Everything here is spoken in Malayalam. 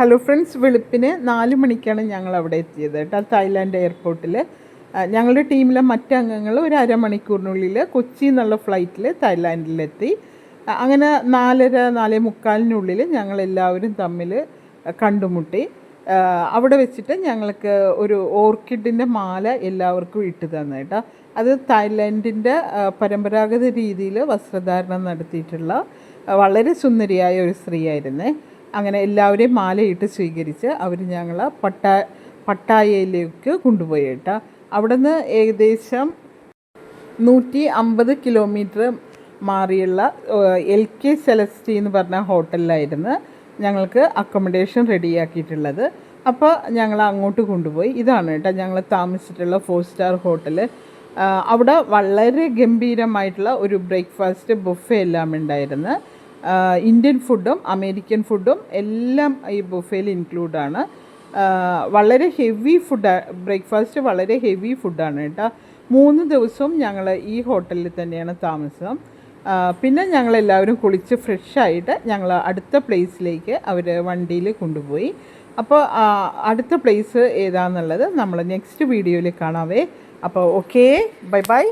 ഹലോ ഫ്രണ്ട്സ് വെളുപ്പിന് നാല് മണിക്കാണ് ഞങ്ങൾ അവിടെ എത്തിയത് കേട്ടോ തായ്ലാൻഡ് എയർപോർട്ടിൽ ഞങ്ങളുടെ ടീമിലെ മറ്റംഗങ്ങൾ ഒരു അരമണിക്കൂറിനുള്ളിൽ കൊച്ചി എന്നുള്ള ഫ്ലൈറ്റിൽ തായ്ലാൻഡിലെത്തി. അങ്ങനെ നാലര നാലേ മുക്കാലിനുള്ളിൽ ഞങ്ങളെല്ലാവരും തമ്മിൽ കണ്ടുമുട്ടി. അവിടെ വെച്ചിട്ട് ഞങ്ങൾക്ക് ഒരു ഓർക്കിഡിന്റെ മാല എല്ലാവർക്കും ഇട്ട് തന്നു കേട്ടോ. അത് തായ്ലാൻഡിന്റെ പരമ്പരാഗത രീതിയിൽ വസ്ത്രധാരണം നടത്തിയിട്ടുള്ള വളരെ സുന്ദരിയായ ഒരു സ്ത്രീയായിരുന്നേ. അങ്ങനെ എല്ലാവരെയും മാലയിട്ട് സ്വീകരിച്ച് അവർ ഞങ്ങൾ പട്ടാ പട്ടായയിലേക്ക് കൊണ്ടുപോയി കേട്ടോ. നിന്ന് ഏകദേശം നൂറ്റി അമ്പത് കിലോമീറ്റർ മാറിയുള്ള എൽ കെ സെലസ്റ്റി എന്ന് പറഞ്ഞ ഹോട്ടലിലായിരുന്നു ഞങ്ങൾക്ക് അക്കോമഡേഷൻ റെഡിയാക്കിയിട്ടുള്ളത്. അപ്പോൾ ഞങ്ങൾ അങ്ങോട്ട് കൊണ്ടുപോയി. ഇതാണ് കേട്ടോ ഞങ്ങൾ താമസിച്ചിട്ടുള്ള ഫോർ സ്റ്റാർ ഹോട്ടൽ അവിടെ വളരെ ഗംഭീരമായിട്ടുള്ള ഒരു ബ്രേക്ക്ഫാസ്റ്റ് ബുഫേ എല്ലാം ഉണ്ടായിരുന്നു. ഇന്ത്യൻ ഫുഡും അമേരിക്കൻ ഫുഡും എല്ലാം ഈ ബുഫേയിൽ ഇൻക്ലൂഡാണ് വളരെ ഹെവി ഫുഡ് ബ്രേക്ക്ഫാസ്റ്റ് വളരെ ഹെവി ഫുഡാണ് കേട്ടോ. മൂന്ന് ദിവസവും ഞങ്ങൾ ഈ ഹോട്ടലിൽ തന്നെയാണ് താമസം. പിന്നെ ഞങ്ങൾ എല്ലാവരും കുളിച്ച് ഫ്രഷായിട്ട് ഞങ്ങൾ അടുത്ത പ്ലേസിലേക്ക് അവർ വണ്ടിയിൽ കൊണ്ടുപോയി. അപ്പോൾ അടുത്ത പ്ലേസ് ഏതാണെന്നുള്ളത് നമ്മൾ നെക്സ്റ്റ് വീഡിയോയിൽ കാണാവേ. അപ്പോൾ ഓക്കേ ബൈ ബൈ